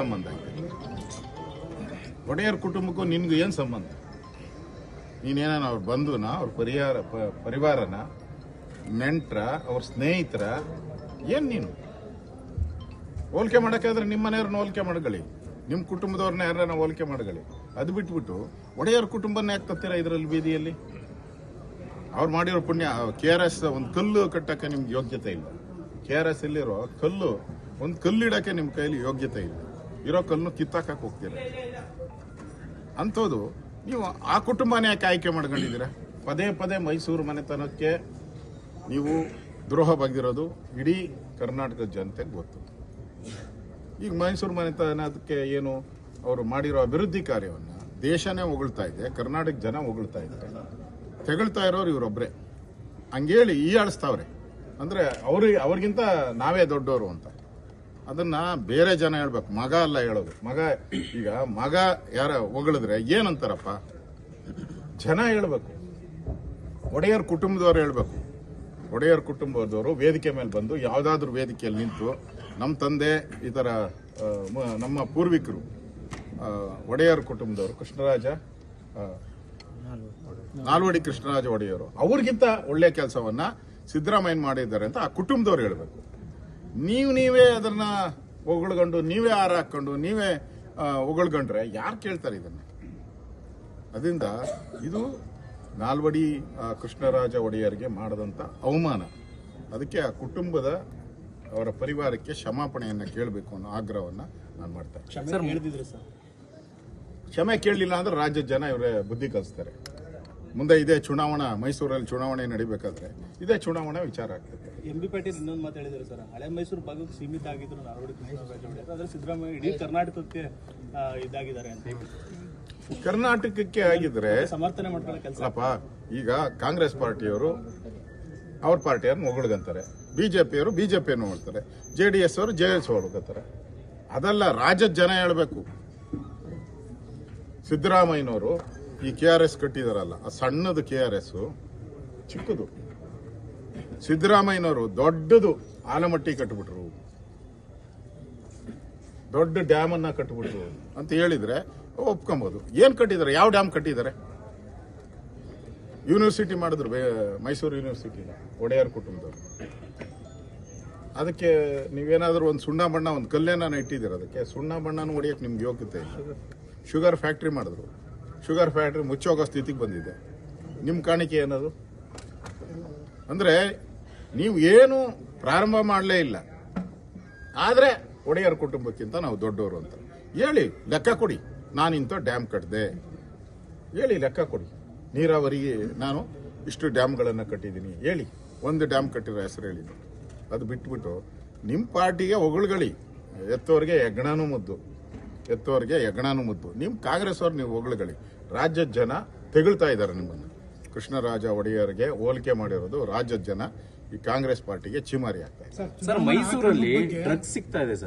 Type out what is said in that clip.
ಸಂಬಂಧ ಒಡೆಯರ್ ಕುಟುಂಬಕ್ಕೂ ನಿನ್ಗೂ ಏನು ಸಂಬಂಧ? ನೀನೇನ ಅವ್ರ ಬಂಧುನ, ಅವ್ರ ಪರಿಹಾರ ಪರಿವಾರನ? ನೆಂಟ್ರ, ಅವ್ರ ಸ್ನೇಹಿತರ? ಏನು ನೀನು? ಹೋಲಿಕೆ ಮಾಡೋಕ್ಕಾದ್ರೆ ನಿಮ್ಮ ಮನೆಯವ್ರನ್ನ ಹೋಲಿಕೆ ಮಾಡ್ಕೊಳ್ಳಿ. ನಿಮ್ಮ ಕುಟುಂಬದವ್ರನ್ನ ಯಾರನ್ನ ಹೋಲಿಕೆ ಮಾಡ್ಕೊಳ್ಳಿ. ಅದು ಬಿಟ್ಬಿಟ್ಟು ಒಡೆಯರ್ ಕುಟುಂಬನ ಯಾಕೆ ತತ್ತೀರ ಇದರಲ್ಲಿ ಬೀದಿಯಲ್ಲಿ? ಅವ್ರು ಮಾಡಿರೋ ಪುಣ್ಯ ಕೆ ಆರ್ ಎಸ್ ಒಂದು ಕಲ್ಲು ಕಟ್ಟಕ್ಕೆ ನಿಮ್ಗೆ ಯೋಗ್ಯತೆ ಇಲ್ಲ. ಕೆ ಆರ್ ಎಸ್ ಇಲ್ಲಿರೋ ಕಲ್ಲು, ಒಂದು ಕಲ್ಲಿಡಕ್ಕೆ ನಿಮ್ಮ ಕೈಯಲ್ಲಿ ಯೋಗ್ಯತೆ ಇಲ್ಲ. ಇರೋ ಕಲ್ಲು ಕಿತ್ತಾಕಕ್ಕೆ ಹೋಗ್ತೀರ? ಅಂಥದ್ದು ನೀವು ಆ ಕುಟುಂಬನೇ ಯಾಕೆ ಆಯ್ಕೆ ಮಾಡ್ಕೊಂಡಿದ್ದೀರಾ? ಪದೇ ಪದೇ ಮೈಸೂರು ಮನೆತನಕ್ಕೆ ನೀವು ದ್ರೋಹ ಬಗೆದಿರೋದು ಇಡೀ ಕರ್ನಾಟಕದ ಜನತೆಗೆ ಗೊತ್ತು. ಈಗ ಮೈಸೂರು ಮನೆತನ ಅದಕ್ಕೆ ಏನು ಅವರು ಮಾಡಿರೋ ಅಭಿವೃದ್ಧಿ ಕಾರ್ಯವನ್ನು ದೇಶನೇ ಹೊಗಳ್ತಾ ಇದೆ, ಕರ್ನಾಟಕ ಜನ ಹೊಗಳ್ತಾ ಇದೆ ತೆಗಳ್ತಾ ಇರೋರು ಇವರೊಬ್ಬರೇ ಹಂಗೇಳಿ ಈ ಆಡಿಸ್ತಾವ್ರೆ ಅಂದ್ರೆ ಅವ್ರಿಗೆ ಅವ್ರಿಗಿಂತ ನಾವೇ ದೊಡ್ಡವರು ಅಂತ. ಅದನ್ನ ಬೇರೆ ಜನ ಹೇಳ್ಬೇಕು. ಮಗ ಅಲ್ಲ ಹೇಳೋದು. ಮಗ, ಈಗ ಮಗ ಯಾರ ಹೊಗಳಿದ್ರೆ ಏನಂತಾರಪ್ಪ? ಜನ ಹೇಳ್ಬೇಕು. ಒಡೆಯರ್ ಕುಟುಂಬದವ್ರು ಹೇಳ್ಬೇಕು. ಒಡೆಯರ್ ಕುಟುಂಬದವರು ವೇದಿಕೆ ಮೇಲೆ ಬಂದು ಯಾವುದಾದ್ರೂ ವೇದಿಕೆಯಲ್ಲಿ ನಿಂತು ನಮ್ಮ ತಂದೆ, ಈ ಥರ ನಮ್ಮ ಪೂರ್ವಿಕರು ಒಡೆಯರ್ ಕುಟುಂಬದವರು, ಕೃಷ್ಣರಾಜ ನಾಲ್ವಡಿ ಕೃಷ್ಣರಾಜ ಒಡೆಯರು, ಅವ್ರಿಗಿಂತ ಒಳ್ಳೆ ಕೆಲಸವನ್ನ ಸಿದ್ದರಾಮಯ್ಯ ಮಾಡಿದ್ದಾರೆ ಅಂತ ಆ ಕುಟುಂಬದವ್ರು ಹೇಳ್ಬೇಕು. ನೀವು ನೀವೇ ಅದನ್ನ ಹೊಗಳ್ಕೊಂಡು ನೀವೇ ಹಾರ ಹಾಕೊಂಡು ನೀವೇ ಹೊಗಳ್ಕೊಂಡ್ರೆ ಯಾರು ಕೇಳ್ತಾರೆ ಇದನ್ನ? ಅದರಿಂದ ಇದು ನಾಲ್ವಡಿ ಕೃಷ್ಣರಾಜ ಒಡೆಯರಿಗೆ ಮಾಡಿದಂಥ ಅವಮಾನ. ಅದಕ್ಕೆ ಆ ಕುಟುಂಬದ ಅವರ ಪರಿವಾರಕ್ಕೆ ಕ್ಷಮಾಪಣೆಯನ್ನು ಕೇಳಬೇಕು ಅನ್ನೋ ಆಗ್ರಹವನ್ನು ನಾನು ಮಾಡ್ತೇನೆ ಕ್ಷಮೆ ಕೇಳಲಿಲ್ಲ ಅಂದ್ರೆ ರಾಜ್ಯದ ಜನ ಇವರೇ ಬುದ್ಧಿ ಕಲಿಸ್ತಾರೆ. ಮುಂದೆ ಇದೇ ಚುನಾವಣಾ ಮೈಸೂರಲ್ಲಿ ಚುನಾವಣೆ ನಡಿಬೇಕಾದ್ರೆ ಇದೇ ಚುನಾವಣಾ ವಿಚಾರ ಆಗ್ತದೆ. ಎಂ ಬಿ ಪಾಟೀಲ್ ಇನ್ನೊಂದು ಮಾತು ಹೇಳಿದ್ರು ಸರ್. ಹಳೆ ಮೈಸೂರು ಭಾಗಕ್ಕೆ ಸೀಮಿತ ಆಗಿದ್ರು ನಾಲ್ವಡಿ ಕೃಷ್ಣರಾಜ ಒಡೆಯರ್ ಆದ್ರೆ ಸಿದ್ದರಾಮಯ್ಯ ಇಡೀ ಕರ್ನಾಟಕಕ್ಕೆ ಇದಾಗಿದ್ದಾರೆ ಅಂತ. ಕರ್ನಾಟಕಕ್ಕೆ ಆಗಿದ್ರೆ ಸಮರ್ಥನೆ ಮಾಡ್ಕೊಳ್ಳೋ ಕೆಲಸ. ಈಗ ಕಾಂಗ್ರೆಸ್ ಪಾರ್ಟಿಯವರು ಅವ್ರ ಪಾರ್ಟಿಯವ್ರನ್ನ ಹೊಗಳ್ಗಂತಾರೆ. ಬಿಜೆಪಿಯವರು ಬಿಜೆಪಿಯನ್ನು ಹೊಗಳ್ತಾರೆ. ಜೆ ಡಿ ಎಸ್ ಅವರು ಜೆ ಎಸ್ ಹೊಳ್ಕೊತಾರೆ ಅದೆಲ್ಲ ರಾಜ್ಯದ ಜನ ಹೇಳಬೇಕು. ಸಿದ್ದರಾಮಯ್ಯನವರು ಈ ಕೆ ಆರ್ ಎಸ್ ಕಟ್ಟಿದಾರಲ್ಲ, ಆ ಸಣ್ಣದು ಕೆ ಆರ್ ಎಸ್ ಚಿಕ್ಕದು. ಸಿದ್ದರಾಮಯ್ಯನವರು ದೊಡ್ಡದು ಆಲಮಟ್ಟಿ ಕಟ್ಬಿಟ್ರು. ದೊಡ್ಡ ಡ್ಯಾಮ್ ಅನ್ನ ಕಟ್ಬಿಟ್ರು ಅಂತ ಹೇಳಿದ್ರೆ ಒಪ್ಕೊಬೋದು. ಏನ್ ಕಟ್ಟಿದ್ದಾರೆ ಯಾವ ಡ್ಯಾಮ್ ಕಟ್ಟಿದ್ದಾರೆ ಯೂನಿವರ್ಸಿಟಿ ಮಾಡಿದ್ರು ಮೈಸೂರು ಯೂನಿವರ್ಸಿಟಿ ಒಡೆಯರ್ ಕುಟುಂಬದವರು. ಅದಕ್ಕೆ ನೀವೇನಾದ್ರೂ ಒಂದು ಸುಣ್ಣ ಬಣ್ಣ ಒಂದು ಕಲ್ಲೇನ ಇಟ್ಟಿದ್ದೀರ ಅದಕ್ಕೆ? ಸುಣ್ಣ ಬಣ್ಣನೂ ಹೊಡಿಯಕ್ಕೆ ನಿಮ್ಗೆ ಯೋಗ್ಯತೆ ಶುಗರ್ ಫ್ಯಾಕ್ಟ್ರಿ ಮಾಡಿದ್ರು. ಶುಗರ್ ಫ್ಯಾಕ್ಟ್ರಿ ಮುಚ್ಚೋಗೋ ಸ್ಥಿತಿಗೆ ಬಂದಿದೆ. ನಿಮ್ಮ ಕಾಣಿಕೆ ಏನದು? ಅಂದರೆ ನೀವು ಏನು ಪ್ರಾರಂಭ ಮಾಡಲೇ ಇಲ್ಲ. ಆದರೆ ಒಡೆಯರ್ ಕುಟುಂಬಕ್ಕಿಂತ ನಾವು ದೊಡ್ಡವರು ಅಂತ. ಹೇಳಿ, ಲೆಕ್ಕ ಕೊಡಿ. ನಾನು ಇಂಥ ಡ್ಯಾಮ್ ಕಟ್ಟಿದೆ ಹೇಳಿ, ಲೆಕ್ಕ ಕೊಡಿ. ನೀರಾವರಿಗೆ ನಾನು ಇಷ್ಟು ಡ್ಯಾಮ್ಗಳನ್ನು ಕಟ್ಟಿದ್ದೀನಿ. ಹೇಳಿ, ಒಂದು ಡ್ಯಾಮ್ ಕಟ್ಟಿರೋ ಹೆಸರು ಹೇಳಿ ಅದು ಬಿಟ್ಬಿಟ್ಟು ನಿಮ್ಮ ಪಾರ್ಟಿಗೆ ಹೊಗಳುಗಳಿ. ಎತ್ತೋರಿಗೆ ಹೆಗ್ಣನೂ ಮುದ್ದು. ಎತ್ತೋರಿಗೆ ಯಜ್ಞಾನು ಮುದ್ದು ನಿಮ್ಮ ಕಾಂಗ್ರೆಸ್ ಅವ್ರು ನೀವು ಹೊಗಳುಗಳಿ ರಾಜ್ಯದ ಜನ ತೆಗಳ್ತಾ ಇದ್ದಾರೆ ನಿಮ್ಮನ್ನು. ಕೃಷ್ಣರಾಜ ಒಡೆಯರ್ಗೆ ಹೋಲಿಕೆ ಮಾಡಿರೋದು ರಾಜ್ಯದ ಜನ ಈ ಕಾಂಗ್ರೆಸ್ ಪಾರ್ಟಿಗೆ ಚಿಮಾರಿ ಆಗ್ತಾ ಇದೆ. ಸರ್, ಮೈಸೂರಲ್ಲಿ ಡ್ರಗ್ಸ್ ಸಿಗ್ತಾ ಇದೆ ಸರ್.